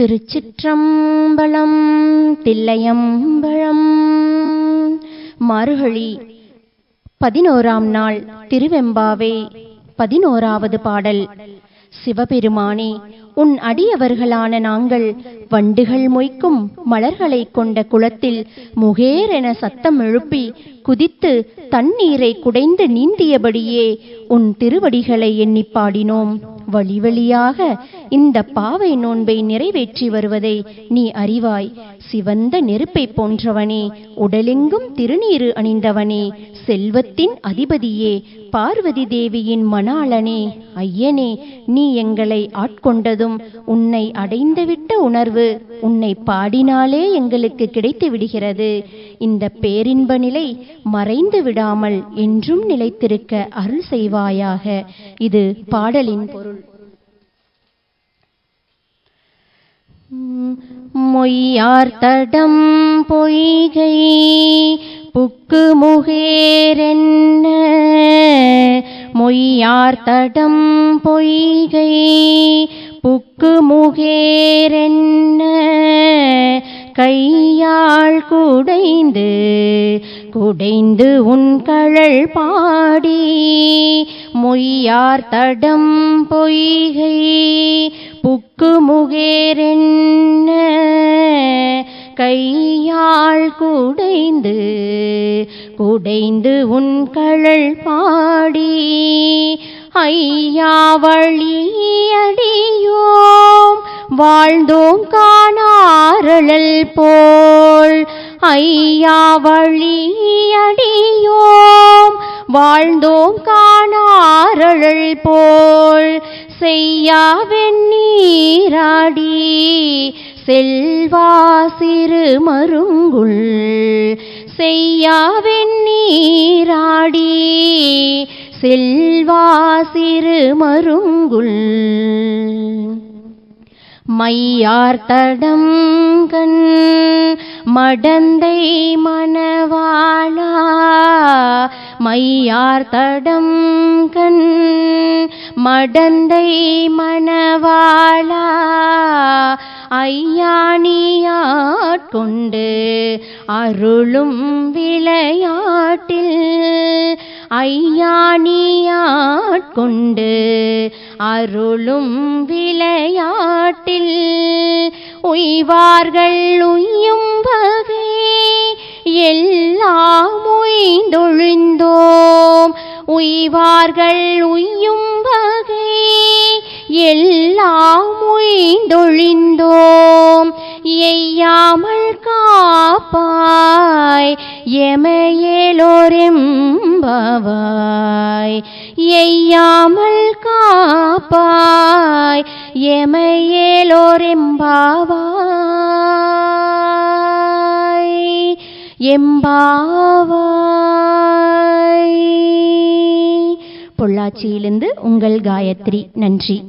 திருச்சிற்றம்பலம் தில்லையம்பலம். மறுகழி பதினோராம் நாள் திருவெம்பாவே பதினோராவது பாடல். சிவபெருமானே உன் அடியவர்களான நாங்கள் வண்டுகள் மொய்க்கும் மலர்களைக் கொண்ட குளத்தில் முகேரென சத்தம் எழுப்பி குதித்து தண்ணீரை குடைந்து நீந்தியபடியே உன் திருவடிகளை எண்ணிப் பாடினோம். வழி வழியாக இந்த பாவை நோன்பை நிறைவேற்றி வருவதை நீ அறிவாய். சிவந்த நெருப்பை போன்றவனே உடலெங்கும் திருநீரு அணிந்தவனே செல்வத்தின் அதிபதியே பார்வதி தேவியின் மணாளனே. ஐயனே நீ எங்களை ஆட்கொண்டதும் உன்னை அடைந்துவிட்ட உணர்வு உன்னை பாடினாலே எங்களுக்கு கிடைத்து விடுகிறது. இந்த பேரின்ப நிலை மறைந்து விடாமல் என்றும் நிலைத்திருக்க அருள் செய்வாயாக. இது பாடலின் பொருள். மொய்யார்த்தடம் பொய்கை புக்கு முகேரென்ன மொய்யார்த்தடம் பொய்கை புக்கு முகேரென்ன கையாள் குடைந்து குடைந்து உன் கழல் பாடி மொய்யார் தடம் பொய்கை புக்கு முகேரென்ன கையாள் குடைந்து குடைந்து உன் கழல் பாடி ஐயா வழியடியோம் வாழ்ந்தோம் காணாரழல் போல் ஐயா வழியடியோம் வாழ்ந்தோம் காணாரழல் போல். செய்யா வெந்நீராடி. செல்வா சிறு மருங்குள். செய்யா வெந்நீராடி. செல்வா சிறு மருங்குள். மையார்த்தடம் கண் மடந்தை மணவாளா மையார் தடம் கண் மடந்தை மணவாளா ஐயாணியாட்கொண்டு அருளும் விளையாட்டில் ஐயாணியாட்கொண்டு அருளும் விளையாட்டில் உய்வார்கள் உய்யும்பவே எல்லாம் உய்ந்தொழிந்தோம். உய்வார்கள் உய்யும்பவே எல்லாம் உய்ந்தொழிந்தோம். எய்யாமல் காப்பாய் எமையேலோரெம்பவாய். எய்யாமல் காப்பாய் எமையேலோரெம்பாவாய். எம்பாவாய். பொள்ளாச்சியிலிருந்து உங்கள் காயத்ரி. நன்றி.